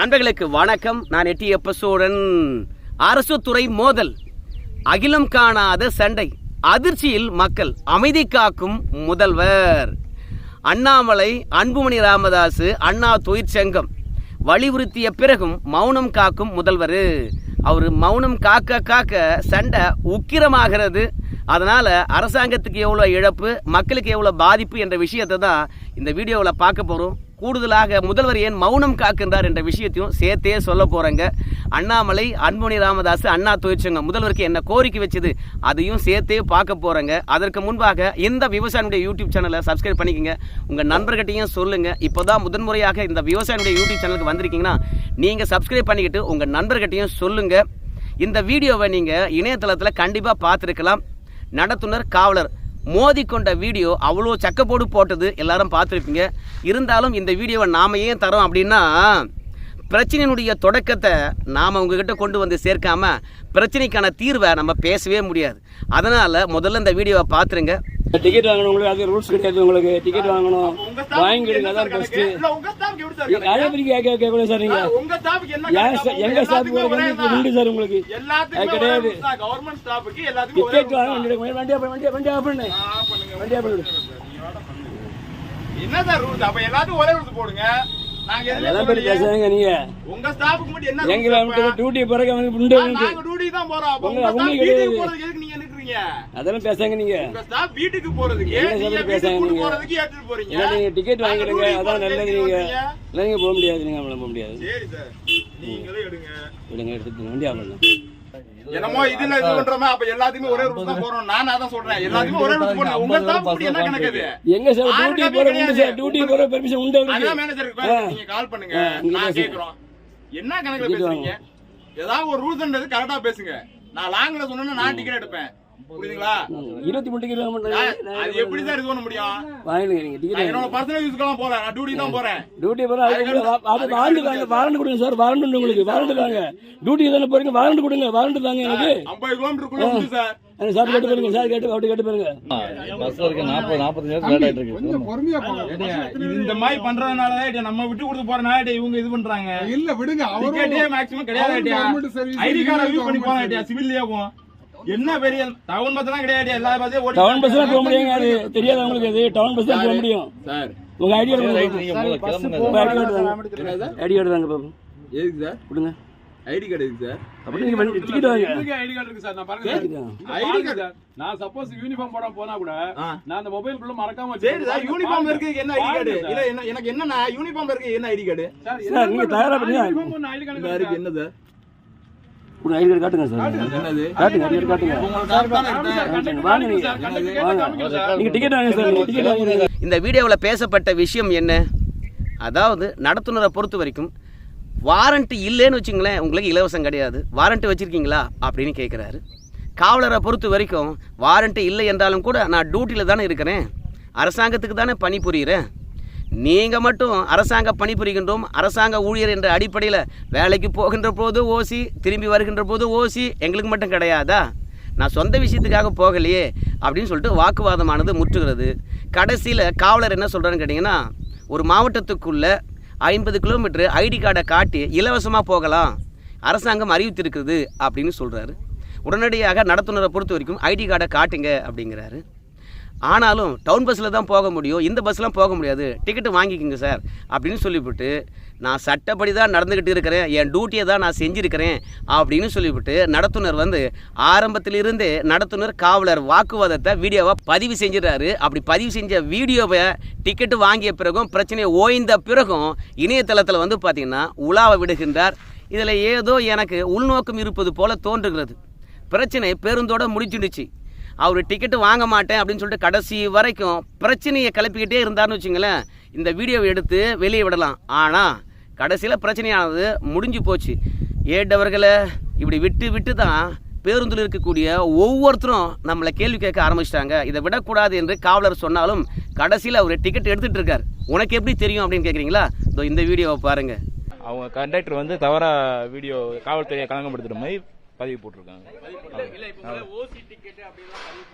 நண்பர்களுக்கு வணக்கம். நான் எட்டி எப்பசோடன். அரசு துறை மோதல். அகிலம் காணாத சண்டை. அதிர்ச்சியில் மக்கள் அமைதி காக்கும் முதல்வர். அண்ணாமலை அன்புமணி ராமதாஸ் அண்ணா தொழிற்சங்கம். வலியுறுத்திய பிறகும் மௌனம் காக்கும் முதல்வர். அவர் மௌனம் காக்க காக்க சண்டை உக்கிரமாகிறது. அதனால் அரசாங்கத்துக்கு எவ்வளோ இழப்பு மக்களுக்கு எவ்வளோ பாதிப்பு என்ற விஷயத்தை தான் இந்த வீடியோவில் பார்க்க போகிறோம் கூடுதலாக முதல்வர் ஏன் மௌனம் காக்கின்றார் என்ற விஷயத்தையும் சேர்த்தே சொல்ல போறேங்க. அண்ணாமலை அன்புமணி ராமதாஸ் அண்ணா தொழிற்சங்கம் முதல்வருக்கு என்ன கோரிக்கை வச்சது அதையும் சேர்த்தே பார்க்க போறேங்க. அதற்கு முன்பாக இந்த விவசாயினுடைய யூடியூப் சேனலை சப்ஸ்கிரைப் பண்ணிக்கங்க. உங்க நண்பர்கிட்டையும் சொல்லுங்க. இப்போதான் முதன்முறையாக இந்த விவசாயினுடைய யூடியூப் சேனலுக்கு வந்திருக்கீங்கன்னா நீங்க சப்ஸ்கிரைப் பண்ணிக்கிட்டு உங்க நண்பர்கிட்டையும் சொல்லுங்க. இந்த வீடியோவை நீங்க இணையதளத்தில் கண்டிப்பாக பார்த்துருக்கலாம். நடத்துனர் காவலர் மோதி கொண்ட வீடியோ அவ்வளோ சக்கப்போடு போட்டது எல்லாரும் பார்த்துருப்பீங்க. இருந்தாலும் இந்த வீடியோவை நாம ஏன் தரோம் அப்படின்னா பிரச்சனையினுடைய தொடக்கத்தை நாம் உங்ககிட்ட கொண்டு வந்து சேர்க்காம பிரச்சனைக்கான தீர்வை நம்ம பேசவே முடியாது. அதனால் முதல்ல இந்த வீடியோவை பார்த்துருங்க. டிக்கெட் வாங்கணும் உங்களுக்கு அது ரூல்ஸ் கிடையாது உங்களுக்கு. டிக்கெட் வாங்கணும். வாங்கிடுங்க அதான் பெஸ்ட் இல்ல, உங்க ஸ்டாஃப்க்கு எப்படி சார் அதே மாதிரி கேட்க கேட்கல சார் நீங்க. ஸ்டாஃப்க்கு எங்க. உண்டு சார் உங்களுக்கு? கிடையாது. ஸ்டாஃப்க்கு ஒரே டிக்கெட் வாங்க வண்டி. வண்டி வண்டி வண்டி ஆஃப் பண்ணு. வண்டி ஆஃப் பண்ணு. என்ன சார் ரூல்ஸ் அப்ப எல்லாத்துக்கும் ஒரே ரூல்ஸ் போடுங்க? டியூட்டி பிறகு உங்களுக்கு அதெல்லாம் பேசாங்க நீங்க. வீட்டுக்கு போறதுக்கு என்ன பேசாங்க நீங்க? போறதுக்கு ஏத்துட்டு போறீங்க. நீங்க டிக்கெட் வாங்கிடுங்க அதான் நல்லது நீங்க? இல்லை நீங்க போக முடியாது நீங்க அவங்கள போக முடியாது. சரி சார் நீங்களே எடுங்க. விடுங்க எடுத்து வண்டி பண்ணு என்னமோ இதுல இது பண்றோமா அப்ப எல்லாத்துக்குமே ஒரே ரூல்ஸ் தான் போறோம். நான் அதான் சொல்றேன் எல்லாத்துக்குமே ஒரே ரூல்ஸ் போடுங்க உங்க பத்தி என்ன கணக்கு எங்க சார் டியூட்டி போற உண்டு. சார் டியூட்டி போற பெர்மிஷன் உண்டு அதான் அவருக்கு மேனேஜருக்கு நீங்க கால் பண்ணுங்க. நான். கேக்குறோம். என்ன கணக்குல பேசுறீங்க? ஏதாவது ஒரு ரூல்ஸ்ன்றது கரெக்டா பேசுங்க. நான் லாங்ல சொன்னா நான் டிக்கெட் எடுப்பேன். புரியுதுங்களா? இருபத்தி மூணு மாட்டாங்க. அது எப்படி சார் இது பண்ண முடியும்? வாங்கிடுங்க நீங்க நான் டிக்கெட் என்னோட பர்சனல் யூஸ்க்கெல்லாம் போறேன். நான் டியூட்டி தான் போறேன். டியூட்டி போற அது வாரண்ட் தாங்க வாரண்ட் கொடுங்க சார் வாரண்ட் உங்களுக்கு வாரண்ட் தாங்க. டியூட்டி தானே போறீங்க வாரண்ட் கொடுங்க வாரண்ட் தாங்க எனக்கு. ஐம்பது கிலோமீட்டருக்குள்ள சார். அந்த சார் கேட்டு பாருங்க சார் கேட்டு அப்படி கேட்டு பாருங்க. பஸ்ல இருக்க நாற்பது நாற்பத்தஞ்சு லேட் ஆயிட்டு இருக்கு. இந்த மாதிரி பண்றதுனால தான் நம்ம விட்டு கொடுத்து போறனால இவங்க இது பண்றாங்க? இல்ல விடுங்க அவரும் மேக்ஸிமம் கிடையாது ஐடி கார்டு பண்ணி போறாங்க சிவில்லையே போவோம். என்ன பெரிய டவுன் பஸ் எல்லாம் கிடையாது. எல்லா பஸ்ஸையும் ஓடி டவுன் பஸ் போக முடியுங்க அது தெரியாது உங்களுக்கு அது. டவுன் பஸ் தான் போக முடியும். சார். உங்க ஐடி கார்டு ஐடி கார்டு தாங்க பாப்போம் எதுக்கு சார்? கொடுங்க. ஐடி கார்டு எதுக்கு சார்? அப்படி நீங்க டிக்கெட் வாங்க. ஐடி கார்டு இருக்கு சார்? நான் பாருங்க? ID card. நான் சப்போஸ் யூனிஃபார்ம் போட போனா கூட. நான் அந்த மொபைல் குள்ள மறக்காம சரி சார் யூனிஃபார்ம் இருக்கு. என்ன ஐடி கார்டு? இல்ல என்ன எனக்கு என்னன்னா யூனிஃபார்ம் இருக்கு என்ன ஐடி கார்டு? சார், நீங்க தயாரா பண்ணி- ஐடி இந்த கார்டு இருக்கு என்ன சார். உங்க ஐடி கார்டு காட்டுங்க சார். என்னது? காட்டுங்க ஐடி கார்டு காட்டுங்க. வாங்க நீங்க. வாங்க. நீங்க டிக்கெட் வாங்க சார். டிக்கெட் வாங்க. இந்த வீடியோவில் பேசப்பட்ட விஷயம் என்ன? அதாவது நடத்துனரை பொறுத்த வரைக்கும் வாரண்ட் இல்லைன்னு வச்சுங்களேன் உங்களுக்கு இலவசம் கிடையாது. வாரண்ட் வச்சுருக்கீங்களா? அப்படின்னு கேட்குறாரு காவலரை பொறுத்த வரைக்கும் வாரண்ட் இல்லை என்றாலும் கூட நான் டியூட்டியில் தானே இருக்கிறேன். அரசாங்கத்துக்கு தானே பணிபுரிகிறேன் நீங்கள் மட்டும் அரசாங்க பணிபுரிகின்றோம் அரசாங்க ஊழியர் என்ற அடிப்படையில் வேலைக்கு போகின்ற போது ஓசி திரும்பி வருகின்ற போது ஓசி எங்களுக்கு மட்டும் கிடையாதா? நான் சொந்த விஷயத்துக்காக போகலையே அப்படின்னு சொல்லிட்டு வாக்குவாதமானது முற்றுகிறது. கடைசியில் காவலர் என்ன சொல்கிறான்னு கேட்டிங்கன்னா ஒரு மாவட்டத்துக்குள்ளே ஐம்பது கிலோமீட்டர் ஐடி கார்டை காட்டி இலவசமாக போகலாம். அரசாங்கம் அறிவித்திருக்குது அப்படின்னு சொல்கிறாரு உடனடியாக நடத்துனரை பொறுத்த வரைக்கும் ஐடி கார்டை காட்டுங்க அப்படிங்கிறாரு. ஆனாலும் டவுன் பஸ்ஸில் தான் போக முடியும். இந்த பஸ்லாம் போக முடியாது. டிக்கெட்டு வாங்கிக்கோங்க சார். அப்படின்னு சொல்லிவிட்டு நான் சட்டப்படி தான் நடந்துக்கிட்டு இருக்கிறேன். என் டியூட்டியை தான் நான் செஞ்சுருக்கிறேன் அப்படின்னு சொல்லிவிட்டு நடத்துனர் வந்து ஆரம்பத்திலிருந்து நடத்துனர் காவலர் வாக்குவாதத்தை வீடியோவாக பதிவு செஞ்சிடறாரு. அப்படி பதிவு செஞ்ச வீடியோவை டிக்கெட்டு வாங்கிய பிறகும் பிரச்சனையை ஓய்ந்த பிறகும் இணையதளத்தில் வந்து பார்த்திங்கன்னா உலாவை விடுகின்றார். இதில் ஏதோ எனக்கு உள்நோக்கம் இருப்பது போல தோன்றுகிறது. பிரச்சனை பேருந்தோட முடிச்சுடுச்சு அவர் டிக்கெட்டு வாங்க மாட்டேன் அப்படின்னு சொல்லிட்டு கடைசி வரைக்கும் பிரச்சனையை கிளப்பிக்கிட்டே இருந்தார்னு வச்சுங்களேன் இந்த வீடியோவை எடுத்து வெளியே விடலாம். ஆனால் கடைசியில் பிரச்சனையானது முடிஞ்சு போச்சு. ஏட்டவர்களை இப்படி விட்டு விட்டு தான் பேருந்தில் இருக்கக்கூடிய ஒவ்வொருத்தரும் நம்மளை கேள்வி கேட்க ஆரம்பிச்சிட்டாங்க. இதை விடக்கூடாது என்று காவலர் சொன்னாலும் கடைசியில் அவர் டிக்கெட் எடுத்துகிட்டு இருக்கார். உனக்கு எப்படி தெரியும் அப்படின்னு கேட்குறீங்களா இதோ இந்த வீடியோவை பாருங்கள் அவங்க கண்டக்டர் வந்து தவறாக வீடியோ காவல்துறையை கலங்கப்படுத்துகிற மாதிரி பதிவு போட்டிருக்காங்க.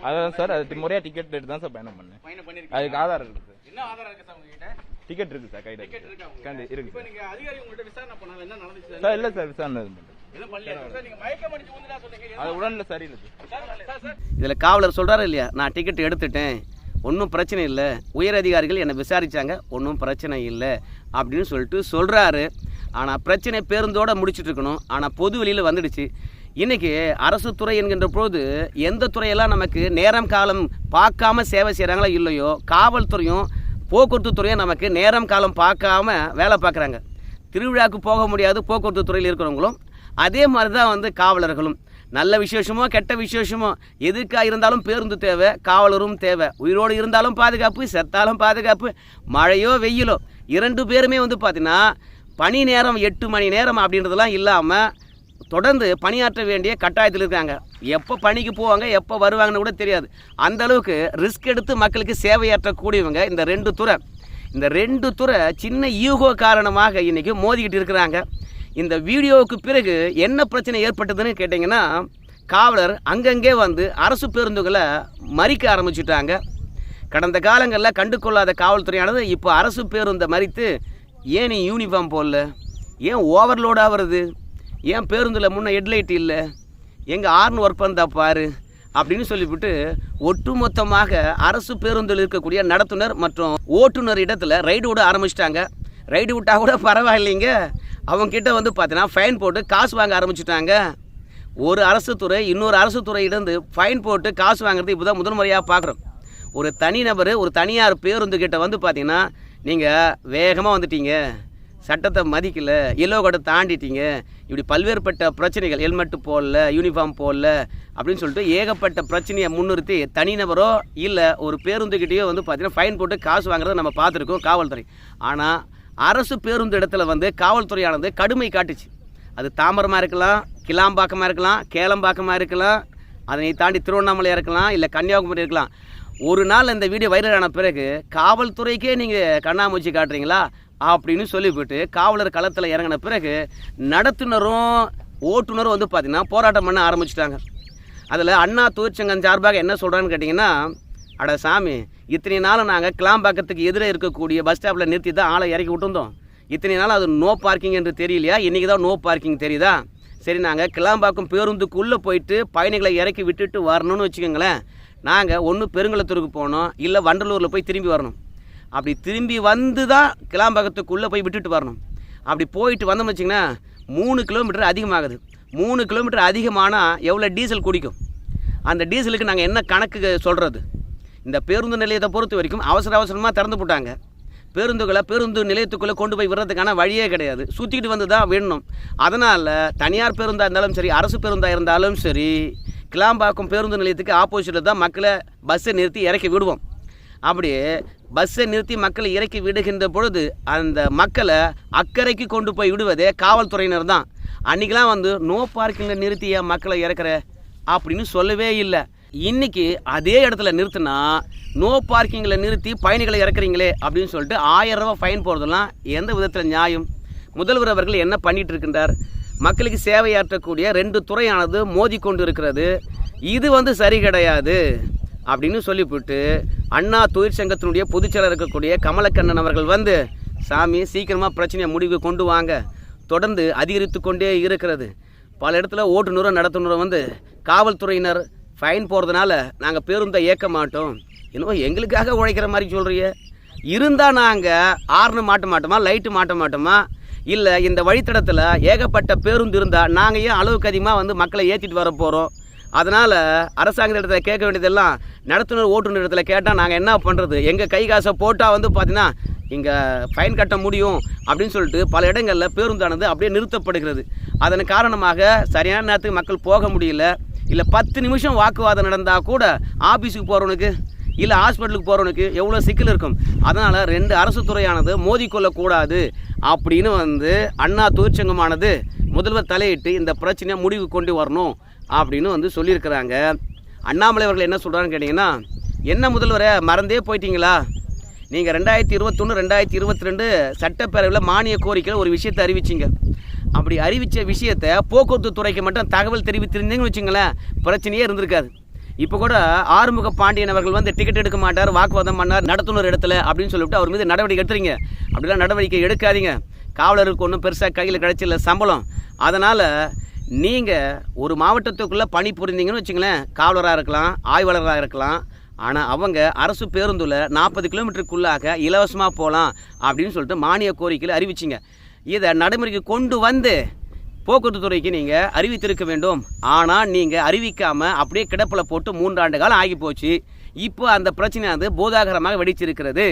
அதான் சார் அது முறையா டிக்கெட் எடுத்து தான் சார் பயணம் பண்ணேன். அதுக்கு ஆதாரம் இருக்கு சார். என்ன ஆதாரம் இருக்கு சார் உங்ககிட்ட? டிக்கெட் இருக்கு சார் கையில கண்டி இருக்கு இப்ப நீங்க அதிகாரி உங்கள்ட்ட விசாரணை பண்ணாங்க என்ன நடந்துச்சு சார்? இல்ல சார் விசாரணை இதில் காவலர் சொல்கிறாரு இல்லையா நான் டிக்கெட் எடுத்துட்டேன் ஒன்றும் பிரச்சனை இல்லை உயர் அதிகாரிகள் என்னை விசாரிச்சாங்க ஒன்றும் பிரச்சனை இல்லை அப்படின்னு சொல்லிட்டு சொல்கிறாரு ஆனால் பிரச்சனை பேருந்தோட முடிச்சிட்டு இருக்கணும் ஆனால் பொது வெளியில் வந்துடுச்சு. இன்றைக்கி அரசு துறை என்கின்ற போது எந்த துறையெல்லாம் நமக்கு நேரம் காலம் பார்க்காம சேவை செய்கிறாங்களோ இல்லையோ காவல்துறையும் போக்குவரத்து துறையும் நமக்கு நேரம் காலம் பார்க்காம வேலை பார்க்குறாங்க. திருவிழாவுக்கு போக முடியாது போக்குவரத்து துறையில் இருக்கிறவங்களும். அதே மாதிரி தான் வந்து காவலர்களும். நல்ல விசேஷமோ கெட்ட விசேஷமோ எதுக்காக இருந்தாலும் பேருந்து தேவை காவலரும் தேவை. உயிரோடு இருந்தாலும் பாதுகாப்பு செத்தாலும் பாதுகாப்பு மழையோ வெயிலோ. இரண்டு பேருமே வந்து பார்த்தீங்கன்னா பணி நேரம் எட்டு மணி நேரம் அப்படின்றதெல்லாம் இல்லாமல் தொடர்ந்து பணியாற்ற வேண்டிய கட்டாயத்தில் இருக்காங்க. எப்போ பணிக்கு போவாங்க எப்போ வருவாங்கன்னு கூட தெரியாது. அந்த அளவுக்கு ரிஸ்க் எடுத்து மக்களுக்கு சேவையாற்றக்கூடியவங்க இந்த ரெண்டு துறை. இந்த ரெண்டு துறை சின்ன ஈகோ காரணமாக இன்றைக்கி மோதிக்கிட்டு இருக்கிறாங்க. இந்த வீடியோவுக்கு பிறகு என்ன பிரச்சனை ஏற்பட்டதுன்னு கேட்டிங்கன்னா காவலர் அங்கங்கே வந்து அரசு பேருந்துகளை மறிக்க ஆரம்பிச்சிட்டாங்க. கடந்த காலங்களில் கண்டுகொள்ளாத காவல்துறையானது இப்போ அரசு பேருந்தை மறித்து ஏன் நீ யூனிஃபார்ம் போடல? ஏன் ஓவர்லோடாக வருது? ஏன் பேருந்தில் முன்னே ஹெட்லைட் இல்லை? எங்கள் ஆர்ன் ஒர்க் பண்ணா பாரு அப்படின்னு சொல்லிவிட்டு ஒட்டுமொத்தமாக அரசு பேருந்தில் இருக்கக்கூடிய நடத்துனர் மற்றும் ஓட்டுநர் இடத்துல ரைடு விட ஆரம்பிச்சிட்டாங்க. ரைடு விட்டா கூட பரவாயில்லைங்க. அவங்க கிட்ட வந்து பார்த்தீங்கன்னா ஃபைன் போட்டு காசு வாங்க ஆரம்பிச்சிட்டாங்க. ஒரு அரசு துறை இன்னொரு அரசு துறையிடந்து ஃபைன் போட்டு காசு வாங்குறது இப்போ தான் முதல் முறையாக பார்க்குறோம் ஒரு தனிநபர் ஒரு தனியார் பேருந்து கிட்ட வந்து பார்த்தீங்கன்னா நீங்கள் வேகமாக வந்துட்டீங்க. சட்டத்தை மதிக்கல எல்லோ கடை தாண்டிட்டீங்க இப்படி பல்வேறுபட்ட பிரச்சனைகள் ஹெல்மெட்டு போடல யூனிஃபார்ம் போடல அப்படின்னு சொல்லிட்டு ஏகப்பட்ட பிரச்சனையை முன்னிறுத்தி தனிநபரோ இல்லை ஒரு பேருந்துக்கிட்டேயோ வந்து பார்த்தீங்கன்னா ஃபைன் போட்டு காசு வாங்குறத நம்ம பார்த்துருக்கோம் காவல்துறை. ஆனால் அரசு பேருந்து இடத்துல வந்து காவல்துறையானது கடுமை காட்டுச்சு. அது தாம்பரமாக இருக்கலாம் கிளாம்பாக்கமாக இருக்கலாம் கேளம்பாக்கமாக இருக்கலாம் அதனை தாண்டி திருவண்ணாமலையாக இருக்கலாம் இல்லை கன்னியாகுமரி இருக்கலாம். ஒரு நாள் இந்த வீடியோ வைரலான பிறகு காவல்துறைக்கே நீங்கள் கண்ணாமூச்சி காட்டுறீங்களா? அப்படின்னு சொல்லிவிட்டு காவலர் களத்தில் இறங்கின பிறகு நடத்துனரும் ஓட்டுநரும் வந்து பார்த்திங்கன்னா போராட்டம் பண்ண ஆரம்பிச்சிட்டாங்க. அதில் அண்ணா தொழிற்சங்கம் சார்பாக என்ன சொல்கிறான்னு கேட்டிங்கன்னா அட சாமி இத்தனை நாள் நாங்கள் கிளாம்பாக்கத்துக்கு எதிரே இருக்கக்கூடிய பஸ் ஸ்டாப்பில் நிறுத்தி தான் ஆளை இறக்கி விட்டுருந்தோம். இத்தனை நாள் அது நோ பார்க்கிங் என்று தெரியலையா? இன்றைக்கி தான் நோ பார்க்கிங் தெரியுதா? சரி நாங்கள் கிளாம்பாக்கம் பேருந்துக்குள்ளே போயிட்டு பயணிகளை இறக்கி விட்டுட்டு வரணும்னு வச்சுக்கோங்களேன். நாங்கள் ஒன்று பெருங்குளத்தூருக்கு போகணும் இல்லை வண்டலூரில் போய் திரும்பி வரணும். அப்படி திரும்பி வந்து தான் கிளாம்பாக்கத்துக்குள்ளே போய் விட்டுட்டு வரணும். அப்படி போயிட்டு வந்தோம்னு வச்சிங்கன்னா மூணு கிலோமீட்டர் அதிகமாகுது. மூணு கிலோமீட்டர் அதிகமானால் எவ்வளோ டீசல் குடிக்கும்? அந்த டீசலுக்கு நாங்கள் என்ன கணக்கு சொல்கிறது இந்த பேருந்து நிலையத்தை பொறுத்த வரைக்கும் அவசர அவசரமாக திறந்து போட்டாங்க. பேருந்துகளை பேருந்து நிலையத்துக்குள்ளே கொண்டு போய் விடுறதுக்கான வழியே கிடையாது. சுற்றிக்கிட்டு வந்து தான் விடணும். அதனால் தனியார் பேருந்தாக இருந்தாலும் சரி அரசு பேருந்தாக இருந்தாலும் சரி கிளாம்பாக்கம் பேருந்து நிலையத்துக்கு ஆப்போசிட்டில் தான் மக்களை பஸ்ஸை நிறுத்தி இறக்கி விடுவோம். அப்படி பஸ்ஸை நிறுத்தி மக்களை இறக்கி விடுகின்ற பொழுது அந்த மக்களை அக்கறைக்கு கொண்டு போய் விடுவதே காவல்துறையினர் தான். அன்றைக்கெலாம் வந்து நோ பார்க்கிங்கில் நிறுத்தி ஏன் மக்களை இறக்குற? அப்படின்னு சொல்லவே இல்லை. இன்றைக்கி அதே இடத்துல நிறுத்தினா நோ பார்க்கிங்கில் நிறுத்தி பயணிகளை இறக்குறீங்களே அப்படின்னு சொல்லிட்டு ஆயிரம் ரூபா ஃபைன் போகிறதெல்லாம் எந்த விதத்தில் நியாயம்? முதல்வர் அவர்கள் என்ன பண்ணிகிட்டு இருக்கின்றார்? மக்களுக்கு சேவையாற்றக்கூடிய ரெண்டு துறையானது மோதி கொண்டு இருக்கிறது. இது வந்து சரி கிடையாது. அப்படின்னு சொல்லிவிட்டு அண்ணா தொழிற்சங்கத்தினுடைய பொதுச்செயலர் இருக்கக்கூடிய கமலக்கண்ணன் அவர்கள் வந்து சாமி சீக்கிரமாக பிரச்சனையை முடிவுக்கு கொண்டு வாங்க. தொடர்ந்து அதிகரித்து கொண்டே இருக்கிறது. பல இடத்துல ஓட்டுநரும் நடத்துனரும் வந்து காவல்துறையினர் ஃபைன் போகிறதுனால நாங்கள் பேருந்தை இயக்க மாட்டோம். இன்னும் எங்களுக்காக உழைக்கிற மாதிரி சொல்கிறிய இருந்தால் நாங்கள் ஆர்னு மாட்ட மாட்டோமா லைட்டு மாட்ட மாட்டோமா? இல்லை இந்த வழித்தடத்தில் ஏகப்பட்ட பேருந்து இருந்தால் நாங்கள் ஏன் அளவுக்கு அதிகமாக வந்து மக்களை ஏற்றிட்டு வர போகிறோம் அதனால் அரசாங்க இடத்துல கேட்க வேண்டியதெல்லாம் நடத்துனர் ஓட்டுநர் இடத்துல கேட்டால் நாங்கள் என்ன பண்ணுறது எங்கள் கை காசை போட்டால் வந்து பார்த்தீங்கன்னா இங்கே ஃபைன் கட்ட முடியும் அப்படின்னு சொல்லிட்டு பல இடங்களில் பேருந்தானது அப்படியே நிறுத்தப்படுகிறது. அதன் காரணமாக சரியான நேரத்துக்கு மக்கள் போக முடியல. இல்லை பத்து நிமிஷம் வாக்குவாதம் நடந்தால் கூட ஆஃபீஸுக்கு போகிறவனுக்கு இல்லை ஹாஸ்பிட்டலுக்கு போகிறவனுக்கு எவ்வளோ சிக்கல் இருக்கும்? அதனால் ரெண்டு அரசு துறையானது மோதிக்கொள்ளக்கூடாது அப்படின்னு வந்து அண்ணா தொழிற்சங்கமானது முதல்வர் தலையிட்டு இந்த பிரச்சனையை முடிவு கொண்டு வரணும். அப்படின்னு வந்து சொல்லியிருக்கிறாங்க. அண்ணாமலை அவர்கள் என்ன சொல்கிறான்னு கேட்டிங்கன்னா என்ன முதல்வரை மறந்தே போயிட்டீங்களா? நீங்கள் ரெண்டாயிரத்தி இருபத்தொன்று ரெண்டாயிரத்தி இருபத்தி ரெண்டு சட்டப்பேரவையில் மானிய கோரிக்கையில் ஒரு விஷயத்தை அறிவிச்சிங்க. அப்படி அறிவித்த விஷயத்தை போக்குவரத்து துறைக்கு மட்டும் தகவல் தெரிவித்திருந்தீங்கன்னு வச்சுங்களேன் பிரச்சனையே இருந்திருக்காது. இப்போ கூட ஆறுமுக பாண்டியன் அவர்கள் வந்து டிக்கெட் எடுக்க மாட்டார் வாக்குவாதம் பண்ணார் நடத்துனர் இடத்துல அப்படின்னு சொல்லிவிட்டு அவர் மீது நடவடிக்கை எடுத்துறீங்க. அப்படிலாம் நடவடிக்கை எடுக்காதீங்க. காவலருக்கு ஒன்றும் பெருசாக கையில் கிடைச்சில்ல சம்பளம். அதனால் நீங்கள் ஒரு மாவட்டத்துக்குள்ளே பணி புரிந்தீங்கன்னு வச்சுங்களேன் காவலராக இருக்கலாம் ஆய்வாளராக இருக்கலாம் ஆனால் அவங்க அரசு பேருந்தில் நாற்பது கிலோமீட்டருக்குள்ளாக இலவசமாக போகலாம் அப்படின்னு சொல்லிட்டு மானிய கோரிக்கையில் அறிவிச்சிங்க. இதை நடைமுறைக்கு கொண்டு வந்து போக்குவரத்து துறைக்கு நீங்கள் அறிவித்திருக்க வேண்டும். ஆனால் நீங்கள் அறிவிக்காமல் அப்படியே கிடப்பில் போட்டு மூன்றாண்டு காலம் ஆகி போச்சு இப்போ அந்த பிரச்சனையை வந்து போதாகரமாக வெடிச்சிருக்கிறது.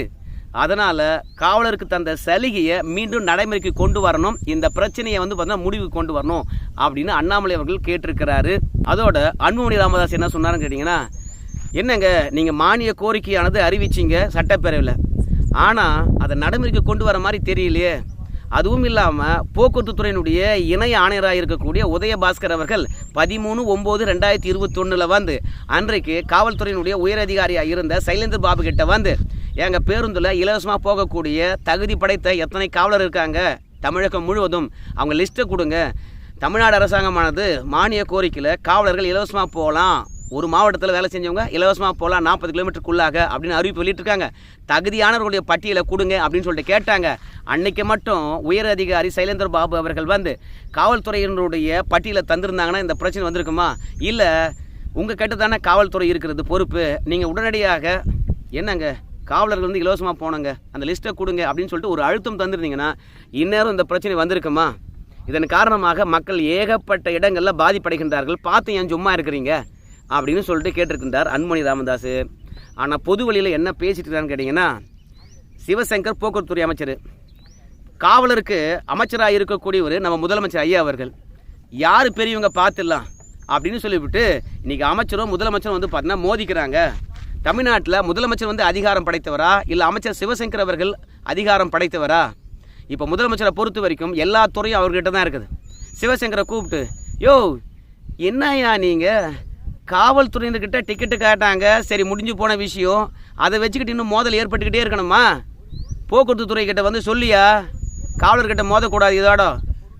அதனால் காவலருக்கு தந்த சலுகையை மீண்டும் நடைமுறைக்கு கொண்டு வரணும். இந்த பிரச்சனையை வந்து பார்த்தீங்கன்னா முடிவுக்கு கொண்டு வரணும் அப்படின்னு அண்ணாமலை அவர்கள் கேட்டிருக்கிறாரு. அதோட அன்புமணி ராமதாஸ் என்ன சொன்னாருன்னு கேட்டிங்கன்னா என்னங்க நீங்கள் மானிய கோரிக்கையானது அறிவிச்சிங்க சட்டப்பேரவையில். ஆனால் அதை நடைமுறைக்கு கொண்டு வர மாதிரி தெரியலையே. அதுவும் இல்லாமல் போக்குவரத்து துறையினுடைய இணை ஆணையராக இருக்கக்கூடிய உதயபாஸ்கர் அவர்கள் பதிமூணு ஒம்பது ரெண்டாயிரத்தி இருபத்தொன்னில் வந்து அன்றைக்கு காவல்துறையினுடைய உயரதிகாரியாக இருந்த சைலேந்தர் பாபு கிட்ட வந்து எங்கள் பேருந்தில் இலவசமாக போகக்கூடிய தகுதி படைத்த எத்தனை காவலர் இருக்காங்க? தமிழகம் முழுவதும் அவங்க லிஸ்ட்டை கொடுங்க. தமிழ்நாடு அரசாங்கமானது மானிய கோரிக்கையில் காவலர்கள் இலவசமாக போகலாம். ஒரு மாவட்டத்தில் வேலை செஞ்சவங்க இலவசமாக போகலாம் நாற்பது கிலோமீட்டருக்குள்ளாக அப்படின்னு அறிவிப்பு வெளியிட்டிருக்காங்க. தகுதியானவர்களுடைய பட்டியலை கொடுங்க அப்படின்னு சொல்லிட்டு கேட்டாங்க. அன்னைக்கு மட்டும் உயர் அதிகாரி சைலேந்தர் பாபு அவர்கள் வந்து காவல்துறையினருடைய பட்டியலை தந்திருந்தாங்கன்னா இந்த பிரச்சனை வந்திருக்குமா? இல்லை உங்கள் கிட்ட தானே காவல்துறை இருக்கிறது பொறுப்பு. நீங்கள் உடனடியாக என்னங்க காவலர்கள் வந்து இலவசமாக போனங்க அந்த லிஸ்ட்டை கொடுங்க அப்படின்னு சொல்லிட்டு ஒரு அழுத்தம் தந்திருந்தீங்கன்னா இந்நேரம் இந்த பிரச்சனை வந்திருக்குமா? இதன் காரணமாக மக்கள் ஏகப்பட்ட இடங்களில் பாதிப்படைகின்றார்கள். பார்த்து ஏன் சும்மா இருக்கிறீங்க? அப்படின்னு சொல்லிட்டு கேட்டிருக்கின்றார் அன்புமணி ராமதாஸ் ஆனால் பொது வழியில் என்ன பேசிட்டு இருக்கான்னு கேட்டிங்கன்னா சிவசங்கர் போக்குவரத்துறை அமைச்சர். காவலருக்கு அமைச்சராக இருக்கக்கூடியவர் நம்ம முதலமைச்சர் ஐயா அவர்கள். யார் பெரியவங்க பார்த்துடலாம் அப்படின்னு சொல்லிவிட்டு இன்றைக்கி அமைச்சரும் முதலமைச்சரும் வந்து பார்த்தீங்கன்னா மோதிக்கிறாங்க. தமிழ்நாட்டில் முதலமைச்சர் வந்து அதிகாரம் படைத்தவரா? இல்லை அமைச்சர் சிவசங்கர் அவர்கள் அதிகாரம் படைத்தவரா? இப்போ முதலமைச்சரை பொறுத்த வரைக்கும் எல்லா துறையும் அவர்கிட்ட தான் இருக்குது. சிவசங்கரை கூப்பிட்டு யோ என்னய்யா நீங்கள் காவல்துறையினர்கிட்ட டிக்கெட்டு கேட்டாங்க. சரி முடிஞ்சு போன விஷயம். அதை வச்சுக்கிட்டு இன்னும் மோதல் ஏற்பட்டுக்கிட்டே இருக்கணுமா? போக்குவரத்து துறை வந்து சொல்லியா? காவலர்கிட்ட மோதக்கூடாது இதோட.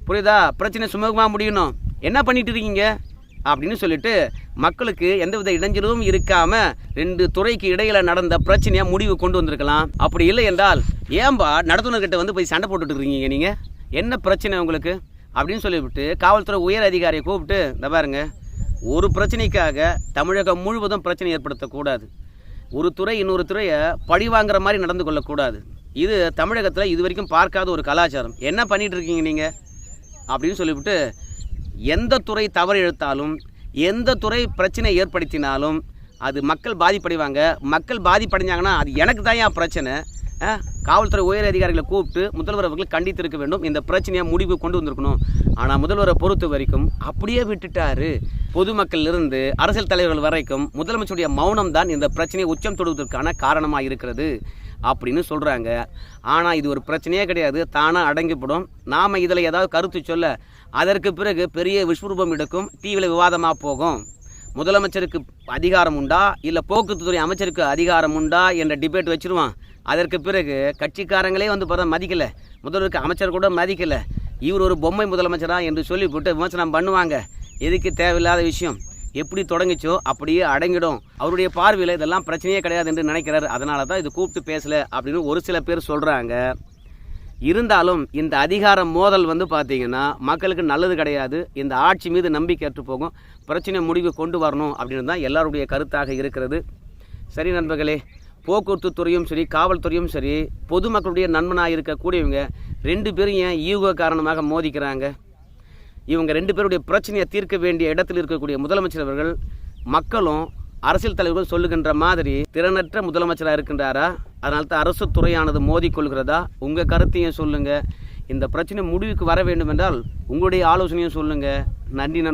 புரியுதா? பிரச்சனை சுமூகமாக முடியணும். என்ன பண்ணிட்டு இருக்கீங்க? அப்படின்னு சொல்லிட்டு மக்களுக்கு எந்தவித இடைஞ்சலும் இருக்காமல் ரெண்டு துறைக்கு இடையில் நடந்த பிரச்சனையை முடிவு கொண்டு வந்திருக்கலாம். அப்படி இல்லை என்றால் ஏன்பா நடத்துனர்கிட்ட வந்து போய் சண்டை போட்டுட்டு இருக்கீங்க நீங்கள் என்ன பிரச்சனை உங்களுக்கு? அப்படின்னு சொல்லிவிட்டு காவல்துறை உயர் அதிகாரியை கூப்பிட்டு இந்த பாருங்கள் ஒரு பிரச்சனைக்காக தமிழகம் முழுவதும் பிரச்சனை ஏற்படுத்தக்கூடாது. ஒரு துறை இன்னொரு துறையை பழி வாங்குற மாதிரி நடந்து கொள்ளக்கூடாது. இது தமிழகத்தில் இது வரைக்கும் பார்க்காத ஒரு கலாச்சாரம். என்ன பண்ணிகிட்டு இருக்கீங்க நீங்கள் அப்படின்னு சொல்லிவிட்டு எந்த துறை தவறு இழுத்தாலும் எந்த துறை பிரச்சனை ஏற்படுத்தினாலும் அது மக்கள் பாதிப்படைவாங்க. மக்கள் பாதிப்படைஞ்சாங்கன்னா அது எனக்கு தான் ஏன் பிரச்சனை? காவல்துறை உயர் அதிகாரிகளை கூப்பிட்டு முதல்வர் அவர்கள் கண்டித்திருக்க வேண்டும். இந்த பிரச்சனையை முடிவு கொண்டு வந்திருக்கணும். ஆனால் முதல்வரை பொறுத்த வரைக்கும் அப்படியே விட்டுட்டாரு. பொதுமக்கள் இருந்து அரசியல் தலைவர்கள் வரைக்கும் முதலமைச்சருடைய மௌனம் தான் இந்த பிரச்சனையை உச்சம் தொடுவதற்கான காரணமாக இருக்கிறது அப்படின்னு சொல்கிறாங்க ஆனால் இது ஒரு பிரச்சனையே கிடையாது. தானாக அடங்கிப்படும். நாம் இதில் ஏதாவது கருத்து சொல்ல அதற்கு பிறகு பெரிய விஸ்வரூபம் எடுக்கும். டிவியில் விவாதமாக போகும். முதலமைச்சருக்கு அதிகாரம் உண்டா? இல்லை போக்குவரத்துத்துறை அமைச்சருக்கு அதிகாரம் உண்டா? என்ற டிபேட் வச்சிருவான். அதற்கு பிறகு கட்சிக்காரங்களே வந்து பார்த்தா மதிக்கலை. முதல்வருக்கு அமைச்சர் கூட மதிக்கலை. இவர் ஒரு பொம்மை முதலமைச்சரா என்று சொல்லிவிட்டு விமர்சனம் பண்ணுவாங்க. எதுக்கு தேவையில்லாத விஷயம்? எப்படி தொடங்கிச்சோ அப்படியே அடங்கிடும். அவருடைய பார்வையில் இதெல்லாம் பிரச்சனையே கிடையாது என்று நினைக்கிறார். அதனால தான் இது கூப்பிட்டு பேசலை அப்படின்னு ஒரு சில பேர் சொல்கிறாங்க இருந்தாலும் இந்த அதிகார மோதல் வந்து பார்த்தீங்கன்னா மக்களுக்கு நல்லது கிடையாது. இந்த ஆட்சி மீது நம்பிக்கை அற்று போகும். பிரச்சனை முடிவு கொண்டு வரணும் அப்படின்னு தான் எல்லாருடைய கருத்தாக இருக்கிறது. சரி நண்பர்களே போக்குவரத்து துறையும் சரி காவல்துறையும் சரி பொதுமக்களுடைய நண்பனாக இருக்கக்கூடியவங்க ரெண்டு பேரும் ஏன் ஈகோ காரணமாக மோதிக்கிறாங்க? இவங்க ரெண்டு பேருடைய பிரச்சனையை தீர்க்க வேண்டிய இடத்தில் இருக்கக்கூடிய முதலமைச்சர் அவர்கள் மக்களும் அரசியல் தலைவர்கள் சொல்லுகின்ற மாதிரி திறனற்ற முதலமைச்சராக இருக்கின்றாரா? அதனால தான் அரசு துறையானது மோதி கொள்கிறதா? உங்கள் கருத்தையும் சொல்லுங்கள் இந்த பிரச்சனை முடிவுக்கு வர வேண்டும் என்றால் உங்களுடைய ஆலோசனையும் சொல்லுங்கள் நன்றி நண்பர்களே.